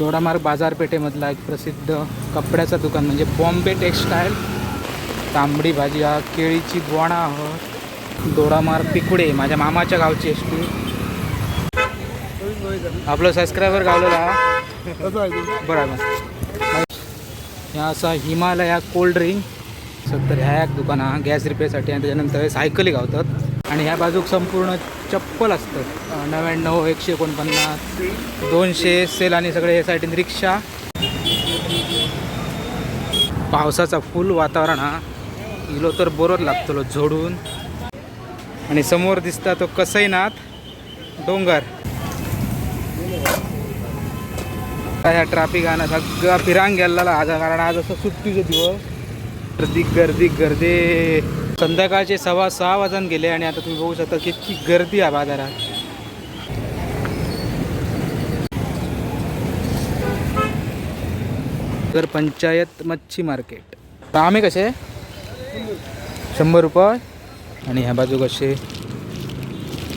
दोडामार्ग बाजारपेठेमधला एक प्रसिद्ध कपड्याचं दुकान म्हणजे बॉम्बे टेक्स्टाईल तांबडी भाजी. हा केळीची बोणा आह दोडामार्ग पिकुडे माझ्या मामाच्या गावची एस टी आपलं सबस्क्रायबर गावलेला हा. बरोबर ह्या असा हिमालया कोल्ड ड्रिंक सत्तर ह्या एक दुकान हा गॅस रिपेअरसाठी. आणि त्याच्यानंतर सायकली गावतात. आणि ह्या बाजूक संपूर्ण चप्पल असतात. नव्याण्णव एकशे एकोणपन्नास दोनशे सेल आणि सगळे हे साईडीन रिक्षा. पावसाचा फुल वातावरण हा. इलो तर बरोच लागतलो झोडून. आणि समोर दिसता तो कसैनाथ डोंगर. ह्या ट्रॅफिक आणा सगळा फिरांग गेलेला आज कारण आज असं सुट्टीचे दिवस. गर्दी गर्दी गर्दी संध्याकाळचे सव्वा सहा वाजून गेले आणि आता तुम्ही बघू शकता की इतकी गर्दी आहे बाजारात. तर पंचायत मच्छी मार्केट. आम्ही कसे? शंभर रुपये. आणि ह्या बाजू कसे?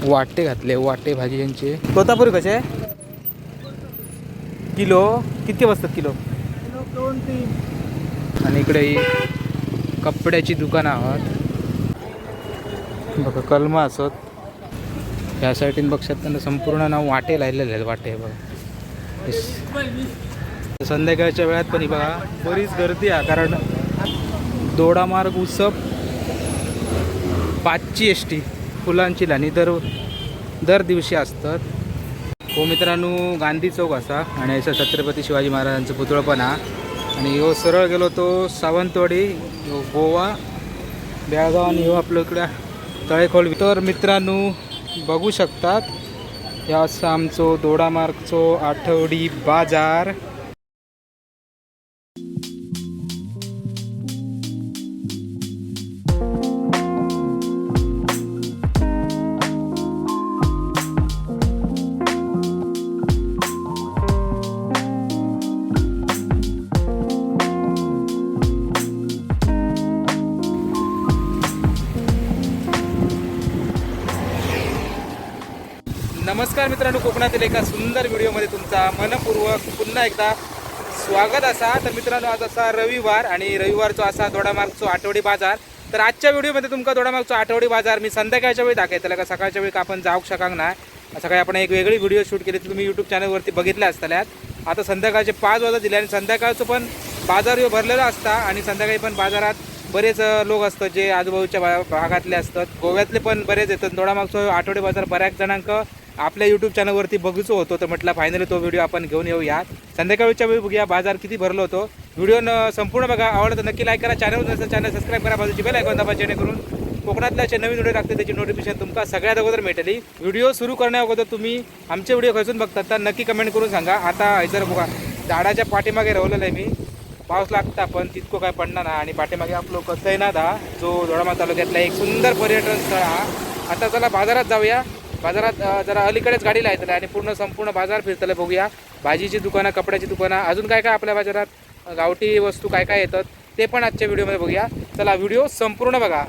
वाटे घातले वाटे भाजी यांचे कोतापूर कसे? किलो. किती बसतात किलो? दोन तीन आणि इकडे ही कपड्याची दुकानं आहात. बघा कलमा असत. ह्या साईडीन बघशात त्यांना संपूर्ण नाव वाटे लायलेले आहेत वाटे बघा. संध्याकाळच्या वेळात पण ही बघा बरीच गर्दी आहे कारण दोडामार्ग उत्सव पाचची एस टी फुलांची लाणी दर दर दिवशी असतात. हो मित्रांनो गांधी चौक असा आणि याचा छत्रपती शिवाजी महाराजांचं पुतळं पण हा. आणि ह्यो सरळ गेलो तो सावंतवाडी गोवा बेळगाव आणि ह्यो आपलं इकडं तळेखोल. तर मित्रांनो बघू शकतात या असं आमचो दोडामार्गचो आठवडी बाजार. नमस्कार मित्रांनो कोकणातील एका सुंदर व्हिडिओमध्ये तुमचा मनपूर्वक पुन्हा एकदा स्वागत असा. तर मित्रांनो आज असा रविवार आणि रविवारचा असा दोडामार्गचो आठवडी बाजार तर आजच्या व्हिडिओमध्ये तुमका दोडामार्गचो आठवडी बाजार मी संध्याकाळच्या वेळी दाखवतला का सकाळच्या वेळी आपण जाऊ शकांक ना? सकाळी आपण एक वेगळी व्हिडिओ शूट केली तुम्ही यूट्यूब चॅनलवरती बघितल्या असताल्यात. आता संध्याकाळचे पाच वाजता दिले आणि संध्याकाळचं पण बाजार हे भरलेला असता आणि संध्याकाळी पण बाजारात बरेच लोक असतात जे आजूबाजूच्या भा- भागातले असतात. गोव्यातले पण बरेच येतात. दोडामागचं आठवडे बाजार बऱ्याच जणांक आपल्या यूट्यूब चॅनलवरती बघूचो होतो तर म्हटलं फायनली तो व्हिडिओ आपण घेऊन येऊया. संध्याकाळच्या वेळी बघूया बाजार किती भरलो होतो. व्हिडिओ संपूर्ण बघा आवडलं तर नक्की लाईक करा. चॅनल नसेल चॅनल सबस्क्राईब करा. बाजूची बेल ऐकून दाबा जेणेकरून कोकणातल्या जे नवीन व्हिडिओ टाकते त्याची नोटिफिकेशन तुमका सगळ्यात अगोदर मिळेल व्हिडिओ सुरू करण्या अगोदर तुम्ही आमचे व्हिडिओ खसून बघतात तर नक्की कमेंट करून सांगा. आता जर बघा झाडाच्या पाठीमागे राहिलेलं आहे मी. पाऊस लागता पण तितकं काय पडणार ना आणि पाठीमागे आपलं कसं आहे ना दा जो दोडामा तालुक्यातला एक सुंदर पर्यटन स्थळ हा आता चला बाजारात जाऊया. बाजारात जरा अलीकडेच गाडी लायतलं आणि पूर्ण संपूर्ण बाजार फिरतलं बघूया. भाजीची दुकानं कपड्याची दुकानं अजून काय काय आपल्या बाजारात? गावठी वस्तू काय काय येतात? ते पण आजच्या व्हिडिओमध्ये बघूया. चला व्हिडिओ संपूर्ण बघा.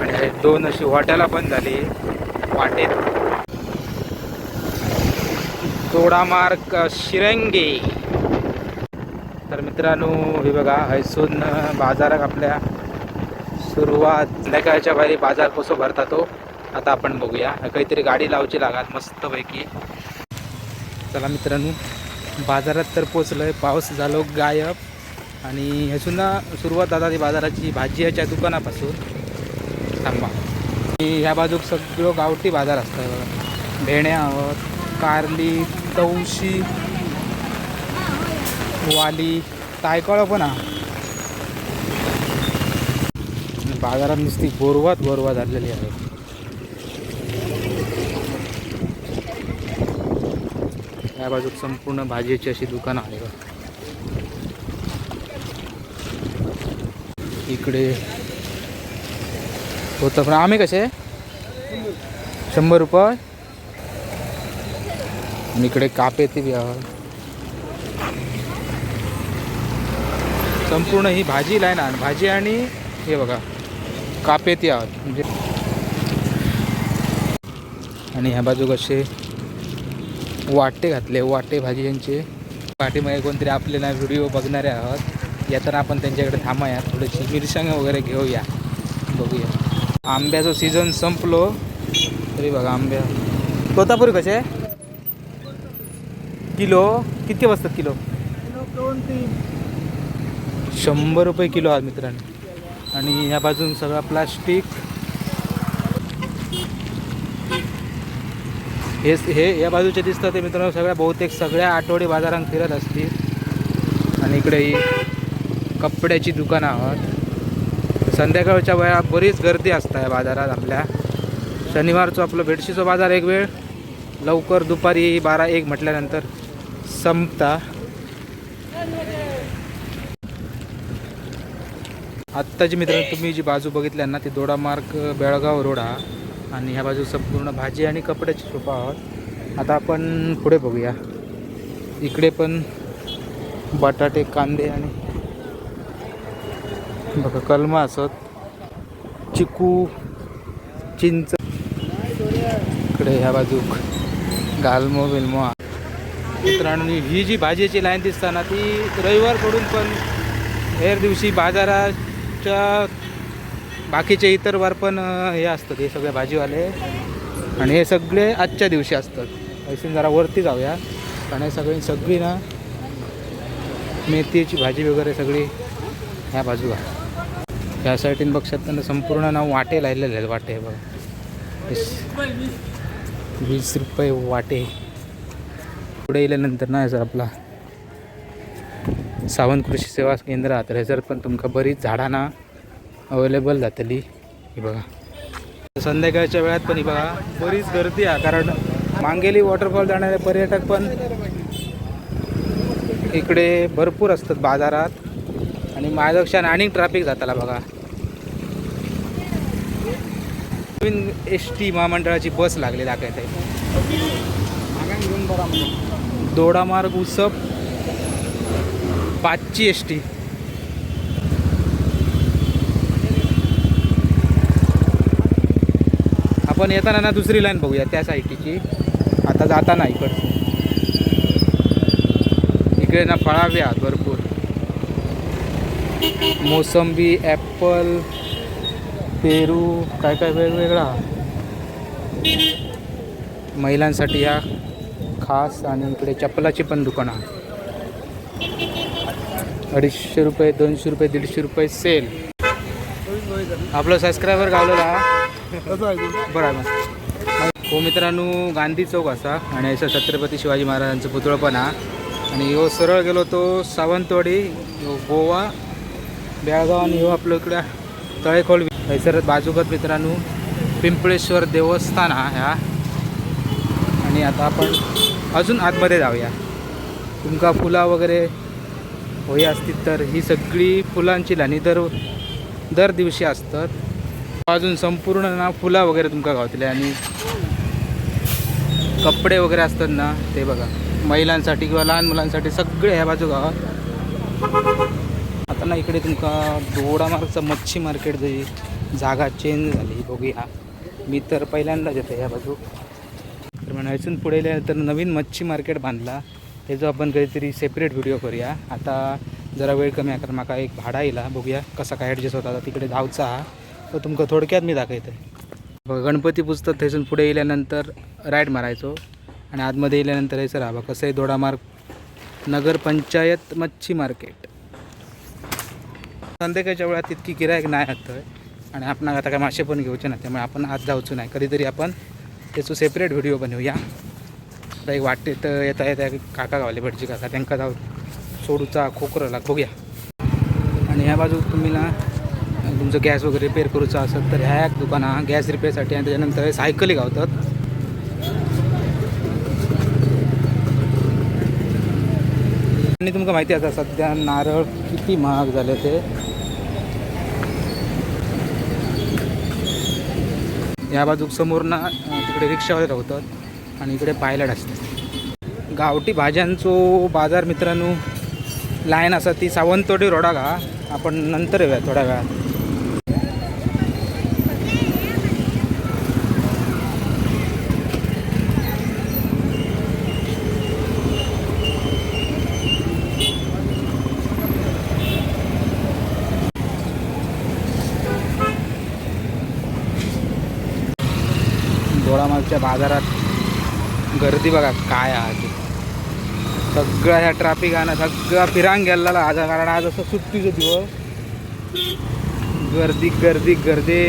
आणि दोन अशी वाट्याला पण झाली. वाटेत. तोडामार्ग शिरंगे. तर मित्रांनो हे बघा हैसून बाजारात आपल्या सुरुवात संध्याकाळच्या बाहेर बाजार कसं भरता तो आता आपण बघूया. काहीतरी गाडी लावची लागात मस्तपैकी. चला मित्रांनो बाजारात तर पोचलोय पाऊस झालो गायब. आणि ह्यासून ना सुरुवात आता ती बाजाराची भाजी याच्या दुकानापासून. थांबा. ह्या बाजूक सगळं गावठी बाजार असतं. बघा. भेण्या कारली तवशी वाली तायकळं पण हा आणि बाजारात नुसती गोरवात गोरवा झालेली आहे. या बाजूक संपूर्ण भाजीची अशी दुकानं आहे इकडे होतं पण आम्ही कसे? शंभर रुपये. आणि इकडे कापे ते बी आहे. संपूर्ण ही भाजी लाईन भाजी आणि हे बघा. कापे ती आहोत. म्हणजे आणि ह्या बाजू कसे वाटे घातले वाटे भाजी यांचे. वाटेमध्ये कोणतरी आपल्याला व्हिडिओ बघणारे आहोत. येताना आपण त्यांच्याकडे थांबाया थोडीशी मिरसांग वगैरे घेऊया. बघूया. आंब्याचं सीझन संपलो. तरी बघा आंब्या. तोतापुरी कसे किलो? किती वाजतात किलो? दोन तीन. शंभर रुपये किलो आहे मित्रांनो. आणि ह्या बाजून सगळा प्लास्टिक. हे हे या बाजूचे दिसतं ते मित्रांनो सगळ्या बहुतेक सगळ्या आठवडी बाजारात फिरत असतील. आणि इकडे ही कपड्याची दुकानं आहोत. संध्याकाळच्या वेळा बरीच गर्दी असते या बाजारात आपल्या. शनिवारचं आपलं बेडशीचं बाजार एक वेळ लवकर दुपारी बारा एक म्हटल्यानंतर संपता. आत्ता जी मित्रांनो तुम्ही जी बाजू बघितल्या ना ती दोडामार्ग बेळगाव रोड हा. आणि ह्या बाजू संपूर्ण भाजी आणि कपड्याची शोपा आहोत. आता आपण पुढे बघूया. इकडे पण बटाटे कांदे आणि बघा कलमा असत. चिकू चिंच. इकडे ह्या बाजू गालमो बिलमो. मित्रांनो ही जी भाजीची लाईन दिसता ना ती रविवार सोडून पण हेर दिवशी आमच्या बाकीचे इतर वार पण हे असतात हे सगळे भाजीवाले. आणि हे सगळे आजच्या दिवशी असतात. ऐसून जरा वरती जाऊया. आणि हे सगळी सगळी ना मेथीची भाजी वगैरे सगळी ह्या बाजूला. ह्या साईडीन बघशात त्यांना संपूर्ण नाव वाटे लायलेले आहेत वाटे बघा. वीस- रुपये वाटे. पुढे येल्यानंतर ना सर आपला सावंत कृषी सेवा केंद्रात आता थंयसर पण तुमकां बरीच झाडांना अवेलेबल जातली. ही बघा. संध्याकाळच्या वेळात पण ही बघा बरीच गर्दी आहे कारण मांगेली वॉटरफॉल जाणारे पर्यटक पण इकडे भरपूर असतात बाजारात. आणि माझ्यापेक्षा आणि ट्रॅफिक जाताला बघा. नवीन एस टी महामंडळाची बस लागली दाखवत दोडामार्ग उसप पाचची एस टी आपण येताना ना दुसरी लाईन बघूया त्या साईडची. आता जाताना इकडची. इकडे ना फळावे भरपूर. मोसंबी ॲपल पेरू काय काय वेगवेगळा. महिलांसाठी या खास आणि इकडे चप्पलाची पण दुकानं आहे. अडीचशे रुपये दोनशे रुपये दीडशे रुपये सेल. आपलं सबस्क्रायबर गावलेला बरं हो मित्रांनो गांधी चौक असा आणि असं छत्रपती शिवाजी महाराजांचं पुतळं पण हा. आणि हो सरळ गेलो तो सावंतवाडी गोवा बेळगाव आणि हो आपलं इकडं तळेखोल हैसर बाजूकत मित्रांनो पिंपळेश्वर देवस्थान हा ह्या. आणि आता आपण अजून आतमध्ये जाऊया. तुमका फुला वगैरे होई असतील तर ही सगळी फुलांची लाणी दर दर दिवशी असतात. अजून संपूर्ण ना फुलं वगैरे तुमका गावतले आणि कपडे वगैरे असतात ना ते बघा. महिलांसाठी किंवा लहान मुलांसाठी सगळे ह्या बाजू गावात. आता ना इकडे तुमका दोडामार्गचं मच्छी मार्केट जी जागा चेंज झाली बघूया. मी तर पहिल्यांदाच येतो ह्या बाजू. तर म्हणून इथून पुढे तर नवीन मच्छी मार्केट बांधला. त्याचं आपण काहीतरी सेपरेट व्हिडिओ करूया. आता जरा वेळ कमी आहे कारण म्हाका एक भाडा येला. बघूया कसा काय ॲडजस्ट होता. आता तिकडे धावचा हा. तो तुमका थोडक्यात मी दाखवते बघा गणपती पुस्तक थंयसून पुढे येल्यानंतर राईट मारायचो. आणि आतमध्ये येल्यानंतर यायचं राहा कसं आहे दोडामार्ग नगर पंचायत मच्छी मार्केट. संध्याकाळच्या वेळात तितकी गिरायक नाही थंय आणि आपण आता काय मासे पण घेऊचे ना त्यामुळे आपण आज जाऊचो नाही. कधीतरी आपण त्याचो सेपरेट व्हिडिओ बनवूया. आता एक वाटते तर येता येता काका गावले भटजी काका त्यांका जाऊ सोडूचा खोकरला बघूया. आणि ह्या बाजू तुम्ही ना तुमचं गॅस वगैरे रिपेअर करूचा असत तर ह्या एक दुकाना गॅस रिपेअरसाठी आणि त्याच्यानंतर सायकली गावतात. आणि तुमका माहिती आता सध्या नारळ किती महाग झाले ते. या बाजूक समोर ना तिकडे रिक्षावाले राहतात आणि इकडे पायलट असते गावठी भाज्यांचो बाजार मित्रांनो लायन असा ती सावंतवाडी रोडा हा आपण नंतर येऊया थोड्या वेळात. बाजारात गर्दी बघा काय आहे सगळं ह्या ट्रॅफिक आहे ना सगळा फिरांग गेलेला आज. कारण आज असं सुट्टीचं दिवस. गर्दी गर्दी गर्दी.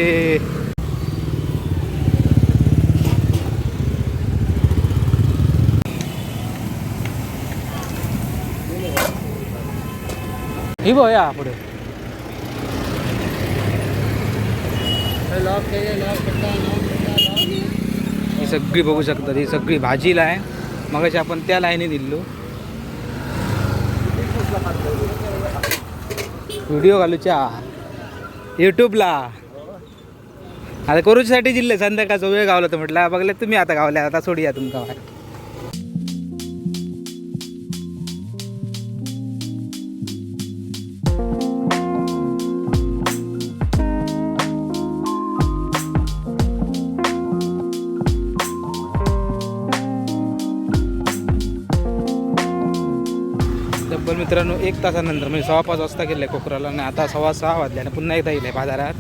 ही बघ या पुढे. लॉक केले लॉक सगळी बघू शकतात ही सगळी भाजीला आहे. मगाशी आपण त्या लाईनी दिलो व्हिडिओ घालूच्या. युट्यूबला आता करूच्यासाठी जिल्हे संध्याकाळचा वेळ गावला तर म्हटलं बघले तुम्ही आता गावल्या आता सोडूया तुमका एक तासानंतर म्हणजे सव्वा पाच वाजता गेले कोकराला आणि आता सव्वा सहा वाजले आणि पुन्हा एकदा येईल बाजारात.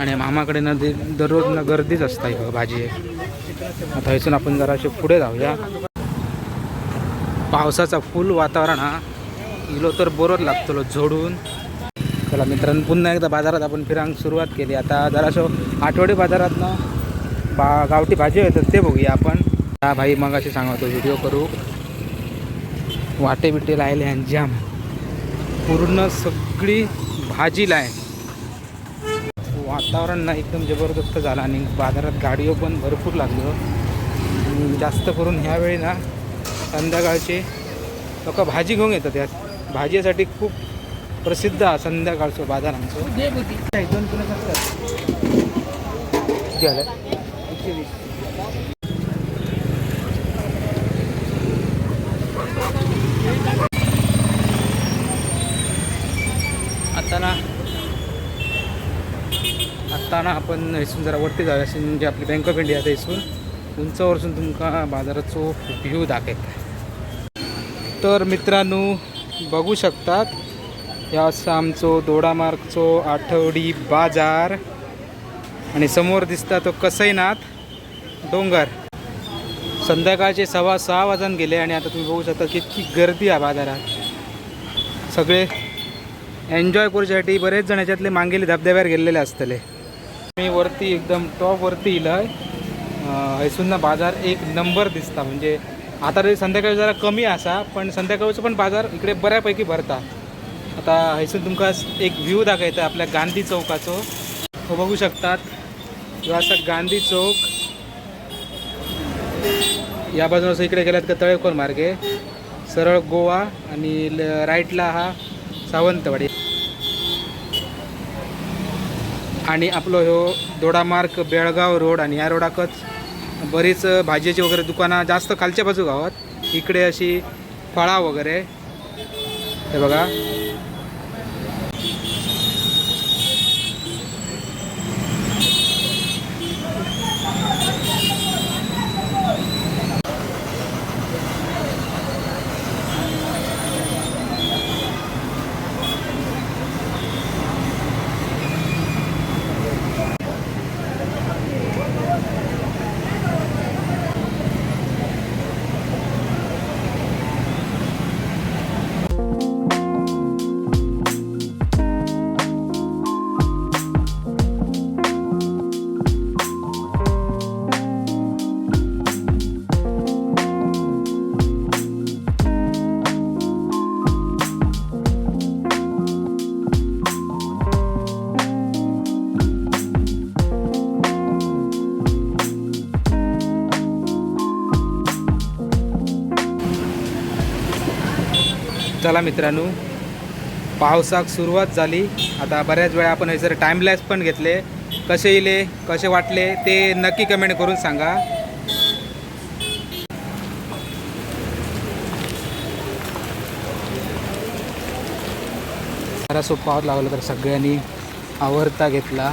आणि मामाकडे ना दररोज ना गर्दीच असता बघा भाजी आता इथून आपण जराशे पुढे जाऊया. पावसाचा फुल वातावरण हा. इलो तर बरोच लागतो झोडून. चला मित्रांनो पुन्हा एकदा बाजारात आपण फिरांग सुरुवात केली. आता जरासं आठवडी बाजारात ना बा गावठी भाजी येतात ते बघूया आपण. हा भाई मग अशी सांगतो व्हिडिओ करू. वाटे बिटे लायले आणि जाम. पूर्ण सगळी भाजी लाय. वातावरण ना एकदम जबरदस्त झालं आणि बाजारात गाडीও पण भरपूर लागलो आणि जास्त करून ह्यावेळी ना संध्याकाळचे लोक भाजी घेऊन येतात या भाजीसाठी खूप प्रसिद्ध हा संध्याकाळचं बाजार आमचं. दोन किलो आलं? एकशे वीस आता ना ना आपण इथून जरा वरती जाऊया. अशी म्हणजे आपली बँक ऑफ इंडिया आता इथून. उंचावरसून तुमका बाजाराचो व्ह्यू दाखयता तर मित्रांनो बघू शकतात या असं आमचो दोडामार्गचो आठवडी बाजार. आणि समोर दिसता तो कसईनाथ डोंगर. संध्याकाळचे सव्वा सहा वाजून गेले आणि आता तुम्ही बघू शकता किती गर्दी आहे बाजारात. सगळे एन्जॉय करूसाठी बरेच जण याच्यातले मांगेले धबधब्यावर गेलेले असतले. मी वरती एकदम टॉप वरती इलय. ना बाजार एक नंबर दिसता. म्हणजे आता तरी संध्याकाळी जरा कमी असा पण संध्याकाळचं पण बाजार इकडे बऱ्यापैकी भरता. आता हैसून तुमका एक व्ह्यू दाखयता आपल्या गांधी चौकाचो. तो बघू शकतात. ह्यो असा गांधी चौक. या बाजूला असं इकडे गेल्यात का तळेकोर मार्गे. सरळ गोवा आणि ल- राईटला हा सावंतवाडी. आणि आपलं ह्यो दोडामार्ग बेळगाव रोड आणि या रोडाकच बरीच भाजीची वगैरे दुकानं जास्त खालच्या बाजू गावात. इकडे अशी फळा वगैरे. हे बघा. चला मित्रांनो. पावसाक सुरुवात झाली. आता बऱ्याच वेळा आपण जर टाईमलॅस पण घेतले. कसे इले कसे वाटले ते नक्की कमेंट करून सांगा. जरा पावत लागलं तर सगळ्यांनी आवरता घेतला.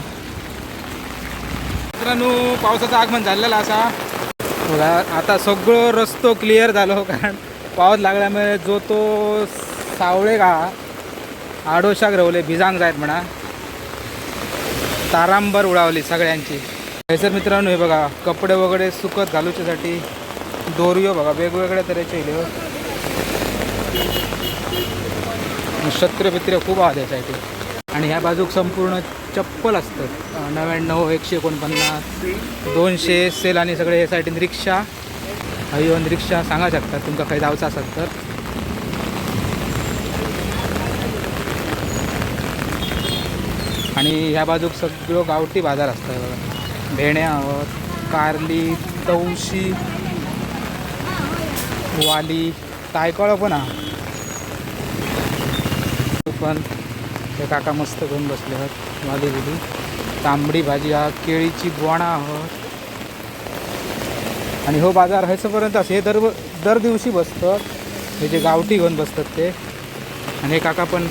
मित्रांनो पावसाचं आगमन झालेलं असा आता. सगळं रस्तो क्लिअर झालो हो कारण पाऊस लागल्यामुळे जो तो सावळे का आडोशाक रवले भिजांग जायत म्हणा. तारांबर उडावली सगळ्यांची. थंयसर मित्रांनो हे बघा कपडे वगैरे सुकत घालूच्यासाठी दोरियो बघा वेगवेगळ्या तऱ्हेचे इल्यो हो. छत्रे बित्र खूप आहात यासाठी आणि ह्या बाजूक संपूर्ण चप्पल असतं. नव्याण्णव एकशे एकोणपन्नास दोनशे सेल आणि सगळे यासाठी रिक्षा. येवन रिक्षा सांगा शकतात तुमका खंय जावचं असेल तर. आणि ह्या बाजूक सगळं गावठी बाजार असतं हे भेण्या कारली तवशी वाली तायकळं पण हा. पण ते काका मस्त घेऊन बसले आहेत वाली बिली तांबडी भाजी हा केळीची गोणा आहोत आणि हो बाजार ह्याच्यापर्यंत असं हे दर दर दिवशी बसतं. हे जे गावठी घेऊन बसतात ते. आणि हे काका पण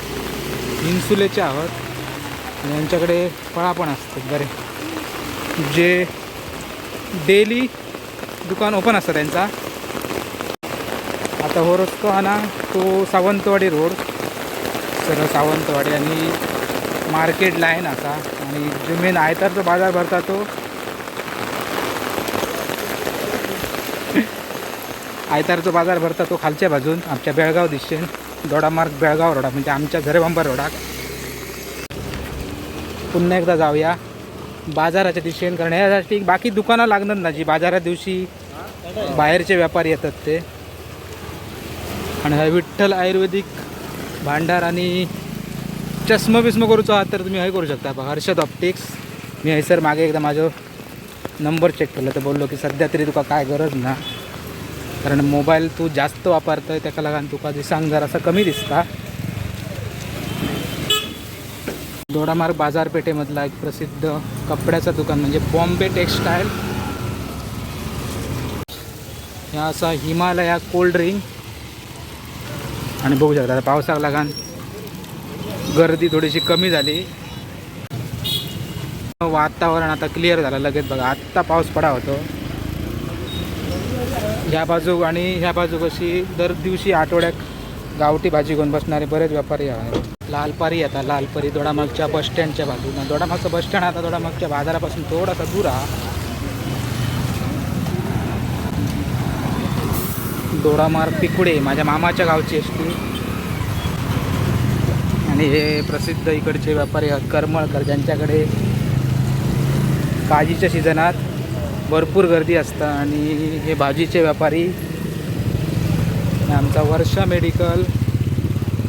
इन्सुलेचे आहोत. आणि यांच्याकडे फळा पण असतात बरे. जे डेली दुकान ओपन असतं त्यांचा. आता हो रस्तो हा ना तो सावंतवाडी रोड. सर्व सावंतवाडी आणि मार्केट लाईन असा. आणि जो मेन आयतारचा बाजार भरता तो आयतारचा बाजार भरता तो खालच्या बाजून आमच्या बेळगाव दिशेन. दोडामार्ग बेळगाव रोडा म्हणजे आमच्या झरेबांबा रोडाक पुन्हा एकदा जाऊया. बाजाराच्या दिशेन कारण यासाठी बाकी दुकानं लागणार ना जी बाजारा दिवशी बाहेरचे व्यापारी येतात ते. आणि हा विठ्ठल आयुर्वेदिक भांडार आणि चष्मा बिस्म करूचो आहात तर तुम्ही हे करू शकता. हर्षद ऑप्टिक्स. मी हयसर मागे एकदा माझं नंबर चेक केलं तर बोललो की सध्या तरी तुका काय गरज ना? कारण मोबाईल तू जास्त वापरतोय त्याका लागून तुका दिसांग जरासा कमी दिसता. दोडामार्ग बाजारपेठेमधला एक प्रसिद्ध कपड्याचं दुकान म्हणजे बॉम्बे टेक्स्टाईल. ह्या असा हिमालया कोल्ड ड्रिंक. आणि बघू शकता आता पावसाक लागान गर्दी थोडीशी कमी झाली. वातावरण आता क्लिअर झालं. लगेच बघा आत्ता पाऊस पडा होतो. ह्या बाजू आणि ह्या बाजू कशी दर दिवशी आठवड्यात गावठी भाजी घेऊन बसणारे बरेच व्यापारी आहेत. लालपारी आता लालपरी दोडामागच्या बसस्टँडच्या बाजूला दोडामागचं बसस्टँड आता दोडामागच्या बाजारापासून थोडासा दूर आहे. दोडामार पिकुडे माझ्या मामाच्या गावची असते. आणि हे प्रसिद्ध इकडचे व्यापारी आहेत करमळकर. ज्यांच्याकडे काजीच्या सीझनात भरपूर गर्दी असतं आणि हे भाजीचे व्यापारी आमचा वर्षा मेडिकल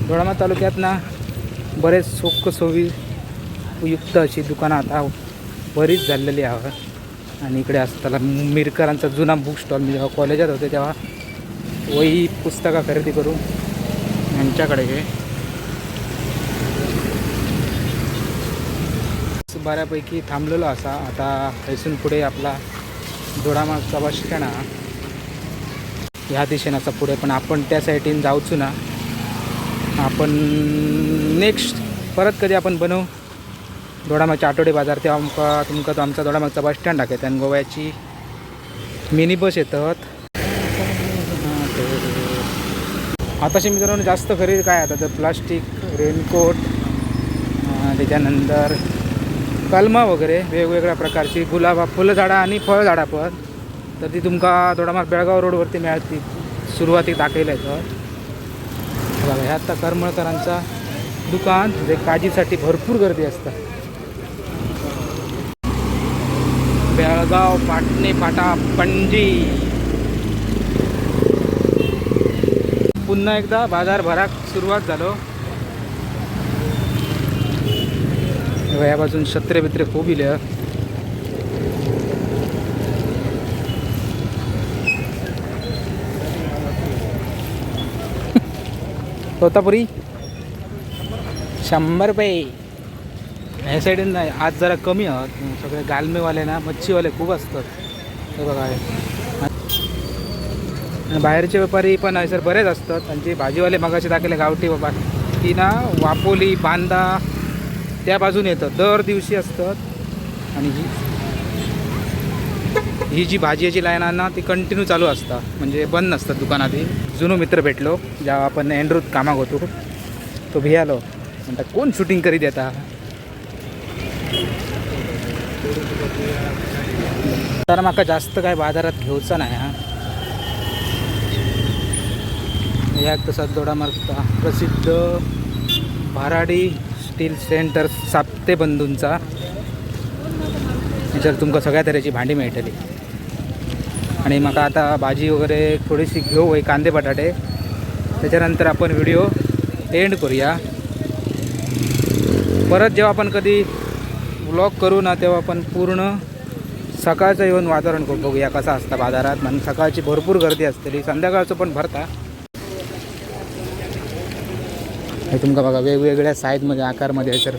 दोडामा तालुक्यात ना बरेच सोख सोयी युक्त अशी दुकानं आता बरीच झालेली आहेत. आणि इकडे असताना मिरकरांचा जुना बुक स्टॉल मी जेव्हा कॉलेजात होते तेव्हा वही पुस्तकं खरेदी करून यांच्याकडे हे बऱ्यापैकी थांबलेलो असा. आता थंयसून पुढे आपला दोडामागचा बस स्टँड हा. ह्या दिशेनं असा पुढे पण आपण त्या साईडीन जाऊचू ना. आपण नेक्स्ट परत कधी आपण बनवू? दोडामागचे आठवडे बाजार तेव्हा आमका तुमका तो आमचा दोडामागचा बस स्टँड दाखवते. आणि गोव्याची मिनी बस येतात. आताशी मित्रांनो जास्त खरेदी काय? आता तर प्लास्टिक रेनकोट त्याच्यानंतर कलमा वगैरे वेगवेगळ्या प्रकारची गुलाबा फुलझाडा आणि फळझाडा पण. तर ती तुमका थोडामार बेळगाव रोडवरती मिळतील सुरुवाती दाखयला येतं बघा ह्या आता करमळकरांचा दुकान. जे काजीसाठी भरपूर गर्दी असतात. बेळगाव पाटणे फाटा पणजी. पुन्हा एकदा बाजार भराक सुरुवात झालो. या बाजून शत्रे बित्रे खूप इले. तोतापुरी? शंभर रुपये. ह्या साईडून नाही आज जरा कमी आहोत. सगळे गालमेवाले ना मच्छीवाले खूप असतात. हे बघा आणि बाहेरचे व्यापारी पण सर बरेच असतात. आणि जे भाजीवाले मगाशी दाखवले गावठी बाबा ती ना वापोली बांदा त्या बाजून येतं. दर दिवशी असतात आणि ही ही जी भाजीची लाईन आहे ना ती कंटिन्यू चालू असतात म्हणजे बंद नसतात दुकानात ही जुनो मित्र भेटलो ज्या आपण एंड्रूत कामाक होतो तो भियालो. म्हणता कोण शूटिंग करीत येता तर माका जास्त काय बाजारात घेऊचा नाही हा. याक तसा दोडामार्गचा प्रसिद्ध भराडी स्टील सेंटर साप्ते बंधूंचा. जर तुमका सगळ्या तऱ्हेची भांडी मेळटली. आणि म्हाका आता भाजी वगैरे थोडीशी घेऊ हे कांदे बटाटे. त्याच्यानंतर आपण व्हिडिओ एंड करूया. परत जेव्हा आपण कधी व्लॉग करू ना तेव्हा आपण पूर्ण सकाळचं येऊन वातावरण बघूया कसं असतं बाजारात. म्हणून सकाळची भरपूर गर्दी असतली संध्याकाळचं पण भरता. हे तुमका बघा वेगवेगळ्या साईजमध्ये आकारमध्ये तर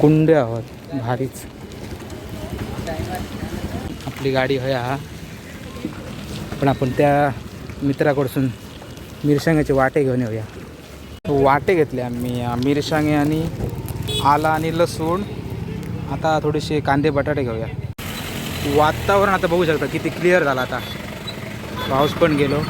कुंडे आहोत. भारीच. आपली गाडी हया हा. पण आपण त्या मित्राकडसून मिरसांग्याचे वाटे घेऊन येऊया. वाटे घेतले आम्ही मिरशांगे मिरसांगे आणि आला आणि लसूण. आता थोडेसे कांदे बटाटे घेऊया. वातावरण आता बघू शकता किती क्लिअर झालं आता. पाऊस पण गेलो.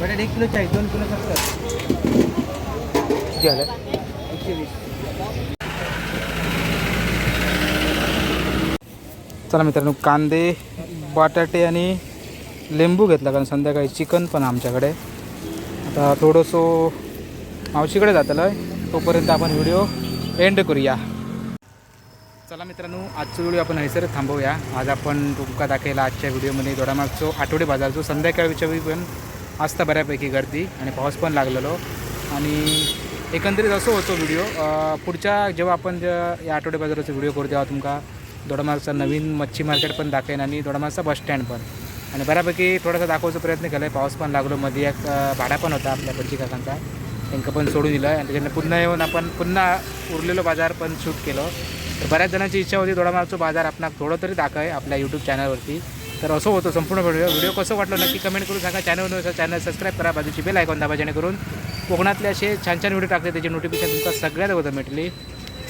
बटाटे एक किलो चाळीस दोन किलो सत्तर. किती झालं? एकशे वीस. चला मित्रांनो कांदे बटाटे आणि लिंबू घेतला कारण संध्याकाळी चिकन पण आमच्याकडे. आता थोडंसं मावशीकडे जातलं आहे तोपर्यंत आपण व्हिडिओ एंड करूया. चला मित्रांनो आजचा व्हिडिओ आपण हैसर थांबवूया. आज आपण तुमका दाखवला आजच्या व्हिडिओमध्ये. दोडामागचो आठवडे बाजारचो संध्याकाळच्या वेळी पण असता बऱ्यापैकी गर्दी आणि पाऊस पण लागलेलो. आणि एकंदरीत असं होतो व्हिडिओ पुढच्या जेव्हा आपण जे- या आठवडे बाजाराचा व्हिडिओ करू तेव्हा तुमका दोडामार्गचा नवीन मच्छी मार्केट पण दाखवेन आणि दोडामार्गचा बस स्टँड पण. आणि बऱ्यापैकी थोडासा दाखवायचा प्रयत्न केला आहे पाऊस पण लागलो मध्ये एक भाडा पण होता आपल्या भटजी काकांचा. त्यांना पण सोडून दिलं आणि त्याच्यानं पुन्हा येऊन आपण पुन्हा उरलेलो बाजार पण शूट केलं. तर बऱ्याच जणांची इच्छा होती दोडामार्गचा बाजार आपण थोडं तरी दाखवाय आपल्या यूट्यूब चॅनलवरती तर असं होतं. संपूर्ण व्हिडिओ व्हिडिओ कसं वाटलं नक्की कमेंट करून सांगा. चॅनलवर चॅनल सबस्क्राईब करा. बाजूची बेल ऐकून दाबा जेणेकरून कोकणातले असे छान छान व्हिडिओ टाकले त्याची नोटिफिकेशन तुमचा सगळ्यात होतं भेटली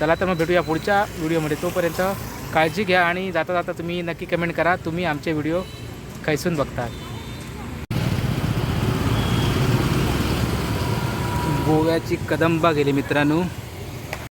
चला तर मग भेटूया पुढच्या व्हिडिओमध्ये. तोपर्यंत काळजी घ्या आणि जाता जाता तुम्ही नक्की कमेंट करा. तुम्ही आमचे व्हिडिओ खैसून बघता गोव्याची कदंबा गेली मित्रांनो.